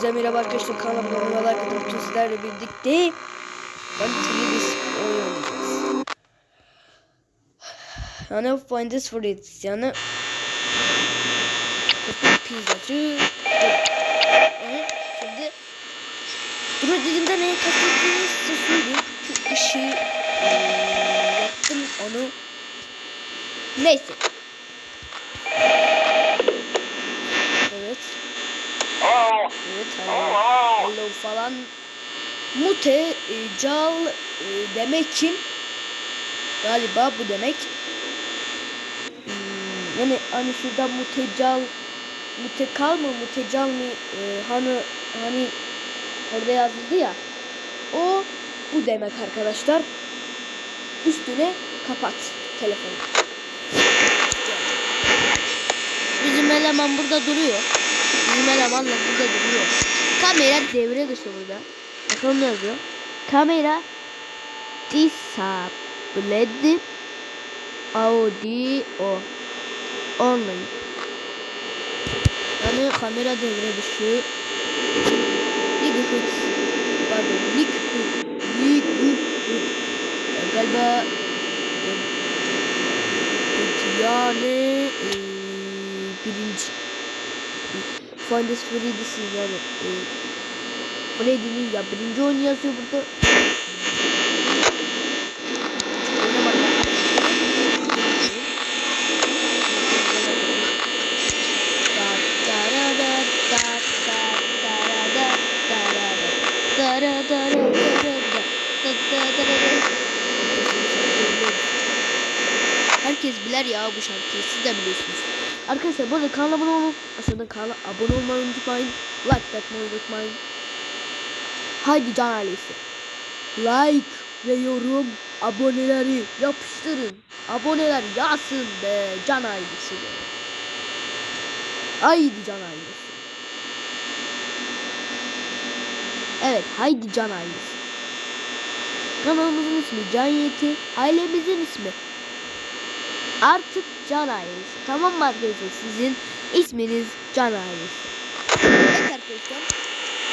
Hepinize merhaba arkadaşlar kanalıma abone atın. Bugün sizlerle birlikte ben oyun oynayacağız. Yani Find This Freddy's yani. Köpek pizzacı. Ee, Şimdi Dur dediğimde ne kastettiğini size söyleyeyim ışığı ee, yaptım onu. Neyse Evet Evet hani falan. Mute, e, cal e, demek kim? Galiba bu demek. Hmm, yani hani şurada mutecal mutekal mı mutecal mı e, hani hani orada yazıldı ya. O bu demek arkadaşlar. Üstüne kapat telefonu. Bizim eleman burada duruyor. Bizim eleman da burada duruyor. Kamera devre dışı burada. Bakalım ne yazıyor. Kamera disabled audio only. Yani kamera devre dışı. Liquid. Pardon. Liquid. Liquid. Galiba yani e, birinci Find Us Freddy'sin yani e, Freddy'nin ya birinci oyunu yazıyor burada Herkes bilir ya bu şarkıyı siz de biliyorsunuz. Arkadaşlar bu arada kanala abone olun. Aşağıdan kanala abone olmayı unutmayın. Like atmayı unutmayın. Haydi can ailesi. Like ve yorum aboneleri yapıştırın. Aboneler yağsın be can ailesi be. Haydi can ailesi. Evet haydi can ailesi. Kanalımızın ismi Can Yeti. Ailemizin ismi Artık Can Ailesi. Tamam mı arkadaşlar? Sizin isminiz Can Ailesi. Evet arkadaşlar.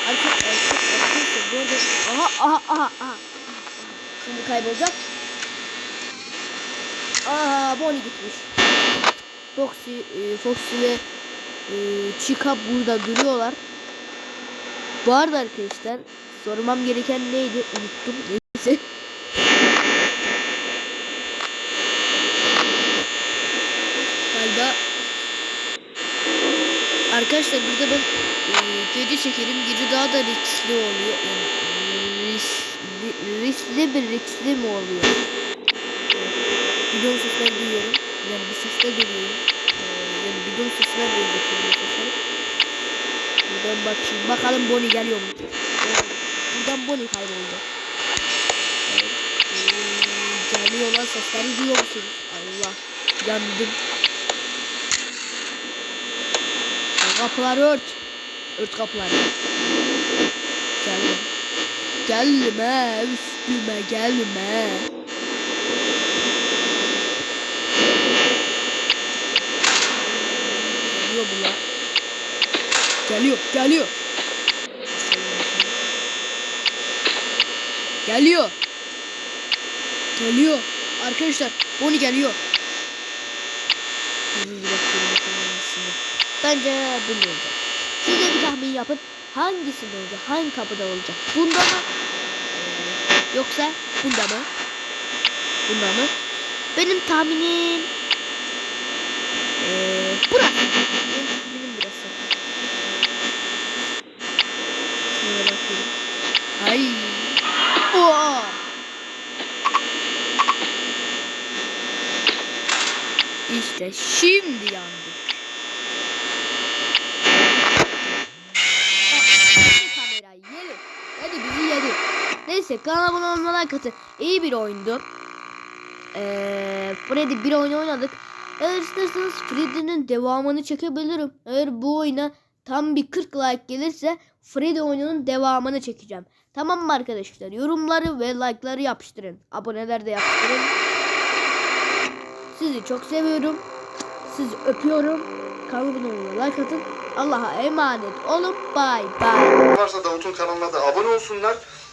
Arkadaşlar, arkadaşlar bu. Aha, aha, aha, aha. Şimdi kaybolacak. Aha, Bonnie gitmiş. Foxy, e, Foxy ve e, Chica burada duruyorlar. Bu arada arkadaşlar sormam gereken neydi? Unuttum. Neyse. galiba arkadaşlar burada ben e, gece çekerim. Gece daha da riskli oluyor. Yani, riskli, riskli bir riskli mi oluyor? Bidon sesler duyuyorum. Yani bir sesler duyuyorum. E, yani bidon sesler duyuyorum. Buradan bakayım. Bakalım Bonnie geliyor mu? Evet, buradan Bonnie kayboldu. Evet. e, geliyorlar. Sesleri duyuyor musunuz? Allah. Yandım Kapıları ört. Ört kapıları. Gelme. Gelme üstüme gelme. Geliyor bu lan. Geliyor, geliyor. Geliyor. Geliyor. Arkadaşlar, Bonnie geliyor. Bence bunu olacak. Siz de bir tahmin yapın. Hangisinde olacak? Hangi kapıda olacak? Bunda mı? Ee, yoksa bunda mı? Bunda mı? Benim tahminim ee, burası. Benim tahminim burası. Şöyle bakayım. Ay. Oha. İşte şimdi yandık. Neyse kanala abone olmayı katı. İyi bir oyundu. Ee, Freddy bir oyun oynadık. Eğer isterseniz Freddy'nin devamını çekebilirim. Eğer bu oyuna tam bir 40 like gelirse Freddy oyununun devamını çekeceğim. Tamam mı arkadaşlar? Yorumları ve like'ları yapıştırın. Aboneler de yapıştırın. Sizi çok seviyorum. Sizi öpüyorum. Kanalıma like atın. Allah'a emanet olun. Bay bay. Varsa Davut'un kanalına da abone olsunlar.